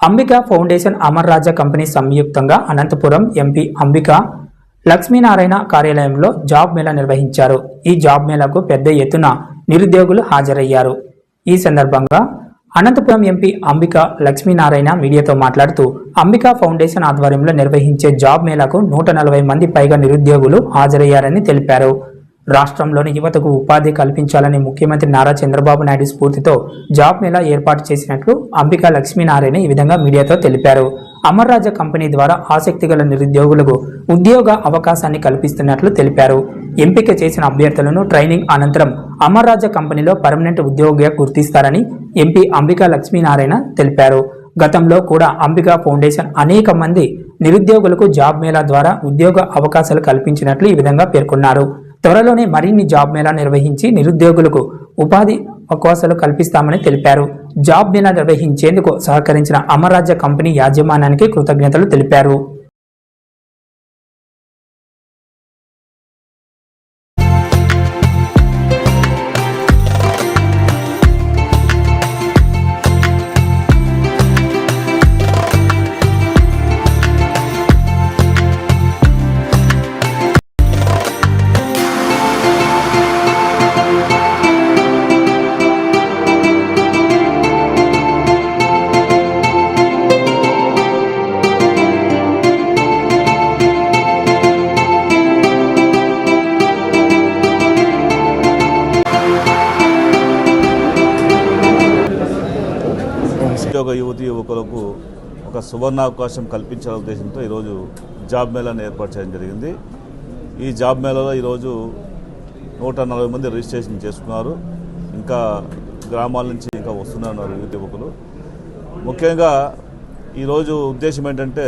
Ambika foundation Amar Raja company సంయుక్తంగా Anantapuram MP Ambika Lakshminarayana కార్యాలయంలో job Mela నిర్వహించారు. ఈ జాబ్ మేళాకు పెద్ద ఎత్తున నిరుద్యోగులు హాజరయ్యారు. ఈ సందర్భంగా అనంతపురం ఎంపీ అంబిక లక్ష్మీనారాయణ మీడియాతో మాట్లాడుతూ అంబిక ఫౌండేషన్ ఆధ్వర్యంలో నిర్వహించే జాబ్ మేళాకు నూట నలభై మంది పైగా నిరుద్యోగులు హాజరయ్యారని తెలిపారు. రాష్ట్రంలోని యువతకు ఉపాధి కల్పించాలని ముఖ్యమంత్రి నారా చంద్రబాబు నాయుడు స్ఫూర్తితో జాబ్ మేళా ఏర్పాటు చేసినట్లు అంబికా లక్ష్మీనారాయణ ఈ విధంగా మీడియాతో తెలిపారు. అమర్ రాజా కంపెనీ ద్వారా ఆసక్తి గల నిరుద్యోగులకు ఉద్యోగ అవకాశాన్ని కల్పిస్తున్నట్లు తెలిపారు. ఎంపిక చేసిన అభ్యర్థులను ట్రైనింగ్ అనంతరం అమర్ రాజా కంపెనీలో పర్మనెంట్ ఉద్యోగిగా గుర్తిస్తారని ఎంపీ అంబికా లక్ష్మీనారాయణ తెలిపారు. గతంలో కూడా అంబికా ఫౌండేషన్ అనేక మంది నిరుద్యోగులకు జాబ్ మేళా ద్వారా ఉద్యోగ అవకాశాలు కల్పించినట్లు ఈ విధంగా పేర్కొన్నారు. త్వరలోనే మరిన్ని జాబ్ మేళా నిర్వహించి నిరుద్యోగులకు ఉపాధి అవకాశాలు కల్పిస్తామని తెలిపారు. జాబ్ మేళా నిర్వహించేందుకు సహకరించిన అమరాజ్య కంపెనీ యాజమాన్యానికి కృతజ్ఞతలు తెలిపారు. నిరుద్యోగ యువతి యువకులకు ఒక సువర్ణావకాశం కల్పించాల ఉద్దేశంతో ఈరోజు జాబ్ మేళాను ఏర్పాటు చేయడం జరిగింది. ఈ జాబ్ మేళాలో ఈరోజు నూట నలభై మంది రిజిస్ట్రేషన్ చేసుకున్నారు. ఇంకా గ్రామాల నుంచి ఇంకా వస్తున్నారు యువతి యువకులు. ముఖ్యంగా ఈరోజు ఉద్దేశం ఏంటంటే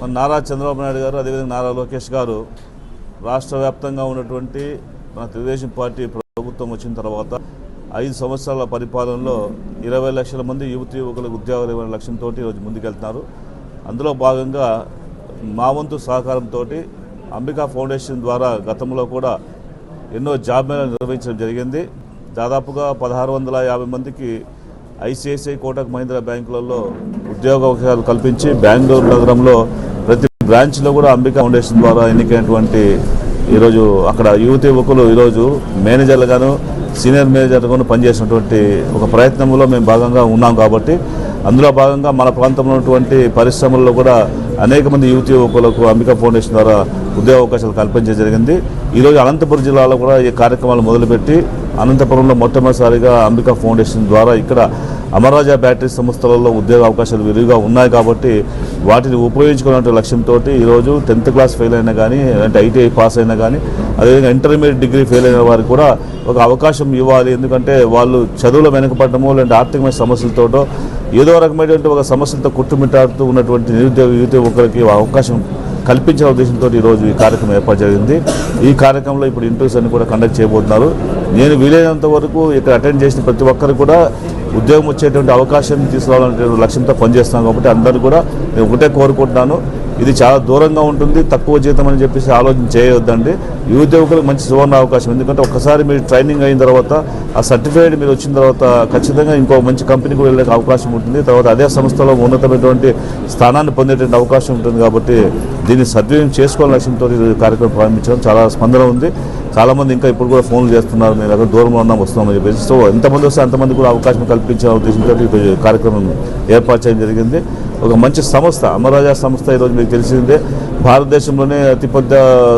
మన నారా చంద్రబాబు నాయుడు గారు అదేవిధంగా నారా లోకేష్ గారు రాష్ట్ర వ్యాప్తంగా ఉన్నటువంటి మన తెలుగుదేశం పార్టీ ప్రభుత్వం వచ్చిన తర్వాత ఐదు సంవత్సరాల పరిపాలనలో ఇరవై లక్షల మంది యువతి యువకులకు ఉద్యోగాలు ఇవ్వని లక్ష్యంతో ఈరోజు ముందుకెళ్తున్నారు. అందులో భాగంగా మా వంతు సహకారంతో అంబికా ఫౌండేషన్ ద్వారా గతంలో కూడా ఎన్నో జాబ్ మేళాలు నిర్వహించడం జరిగింది. దాదాపుగా పదహారు వందల యాభై మందికి ఐసిఐసిఐ కోటక్ మహీంద్రా బ్యాంకులలో ఉద్యోగ అవకాశాలు కల్పించి బెంగళూరు నగరంలో ప్రతి బ్రాంచ్లో కూడా అంబికా ఫౌండేషన్ ద్వారా ఎన్నికైనటువంటి ఈరోజు అక్కడ యువతి యువకులు ఈరోజు మేనేజర్లుగాను సీనియర్ మేనేజర్గాను పనిచేసినటువంటి ఒక ప్రయత్నంలో మేము భాగంగా ఉన్నాం కాబట్టి అందులో భాగంగా మన ప్రాంతంలో ఉన్నటువంటి పరిశ్రమల్లో కూడా అనేక మంది యువతి యువకులకు అంబికా ఫౌండేషన్ ద్వారా ఉద్యోగ అవకాశాలు కల్పించడం జరిగింది. ఈరోజు అనంతపురం జిల్లాలో కూడా ఈ కార్యక్రమాలు మొదలుపెట్టి అనంతపురంలో మొట్టమొదటిసారిగా అంబికా ఫౌండేషన్ ద్వారా ఇక్కడ అమరాజా బ్యాటరీ సంస్థలలో ఉద్యోగ అవకాశాలు విరివిగా ఉన్నాయి కాబట్టి వాటిని ఉపయోగించుకునే లక్ష్యంతో ఈరోజు టెన్త్ క్లాస్ ఫెయిల్ అయినా కానీ అంటే ఐటీఐ పాస్ అయినా కానీ అదేవిధంగా ఇంటర్మీడియట్ డిగ్రీ ఫెయిల్ అయిన వారికి కూడా ఒక అవకాశం ఇవ్వాలి. ఎందుకంటే వాళ్ళు చదువులో వెనకపడటము లేదంటే ఆర్థికమైన సమస్యలతోటో ఏదో రకమైనటువంటి ఒక సమస్యలతో కుట్టుమిట్టాడుతూ ఉన్నటువంటి నిరుద్యోగ యువత ఒకరికి అవకాశం కల్పించే ఉద్దేశంతో ఈరోజు ఈ కార్యక్రమం ఏర్పాటు జరిగింది. ఈ కార్యక్రమంలో ఇప్పుడు ఇంటర్వ్యూస్ అన్ని కూడా కండక్ట్ చేయబోతున్నారు. నేను వీలైనంత వరకు ఇక్కడ అటెండ్ చేసిన ప్రతి ఒక్కరు కూడా ఉద్యోగం వచ్చేటువంటి అవకాశం తీసుకురావాలనే లక్ష్యంతో పనిచేస్తున్నాను కాబట్టి అందరూ కూడా నేను ఒకటే కోరుకుంటున్నాను. ఇది చాలా దూరంగా ఉంటుంది తక్కువ జీతం అని చెప్పేసి ఆలోచన చేయవద్దండి యువత యువకులకు మంచి సువర్ణ అవకాశం. ఎందుకంటే ఒక్కసారి మీరు ట్రైనింగ్ అయిన తర్వాత ఆ సర్టిఫికేట్ మీరు వచ్చిన తర్వాత ఖచ్చితంగా ఇంకో మంచి కంపెనీకి వెళ్ళే అవకాశం ఉంటుంది. తర్వాత అదే సంస్థలో ఉన్నతమైనటువంటి స్థానాన్ని పొందేటువంటి అవకాశం ఉంటుంది కాబట్టి దీన్ని సద్వినియోగం చేసుకోవాలని లక్ష్యంతో కార్యక్రమం ప్రారంభించడం చాలా స్పందన ఉంది. చాలామంది ఇంకా ఇప్పుడు కూడా ఫోన్లు చేస్తున్నారు మేము అక్కడ దూరంలో ఉన్నాం వస్తున్నామని చెప్పేసి. సో ఎంతమంది వస్తే అంతమంది కూడా అవకాశం కల్పించే ఉద్దేశంతో కార్యక్రమం ఏర్పాటు చేయడం జరిగింది. ఒక మంచి సంస్థ అమరాజా సంస్థ ఈరోజు మీకు తెలిసిందే. భారతదేశంలోనే అతిపెద్ద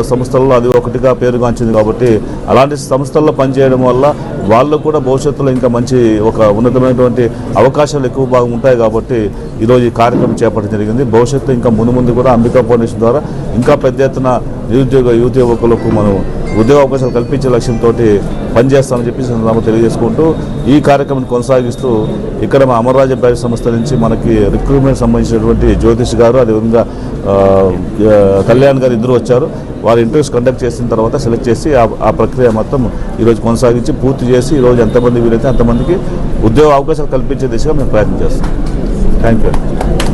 సంస్థల్లో అది ఒకటిగా పేరుగాంచింది కాబట్టి అలాంటి సంస్థల్లో పనిచేయడం వల్ల వాళ్ళు కూడా భవిష్యత్తులో ఇంకా మంచి ఒక ఉన్నతమైనటువంటి అవకాశాలు ఎక్కువ బాగా ఉంటాయి కాబట్టి ఈరోజు ఈ కార్యక్రమం చేపట్టడం జరిగింది. భవిష్యత్తు ఇంకా ముందు ముందు కూడా అంబికా ఫౌండేషన్ ద్వారా ఇంకా పెద్ద ఎత్తున నిరుద్యోగ యువత యువకులకు మనం ఉద్యోగ అవకాశాలు కల్పించే లక్ష్యంతో పనిచేస్తామని చెప్పి సందర్భంగా తెలియజేసుకుంటూ ఈ కార్యక్రమాన్ని కొనసాగిస్తూ ఇక్కడ మా అమరరాజ బ్యాచ్ సంస్థ నుంచి మనకి రిక్రూట్మెంట్ సంబంధించినటువంటి జ్యోతిష్ గారు అదేవిధంగా ఆ, కళ్యాణ్ గారు ఇద్దరు వచ్చారు. వారి ఇంటర్వ్యూస్ కండక్ట్ చేసిన తర్వాత సెలెక్ట్ చేసి ఆ ప్రక్రియ మొత్తం ఈరోజు కొనసాగించి పూర్తి చేసి ఈరోజు ఎంతమంది వీలైతే అంతమందికి ఉద్యోగ అవకాశాలు కల్పించే దిశగా మేము ప్రయత్నం చేస్తాం థ్యాంక్ యూ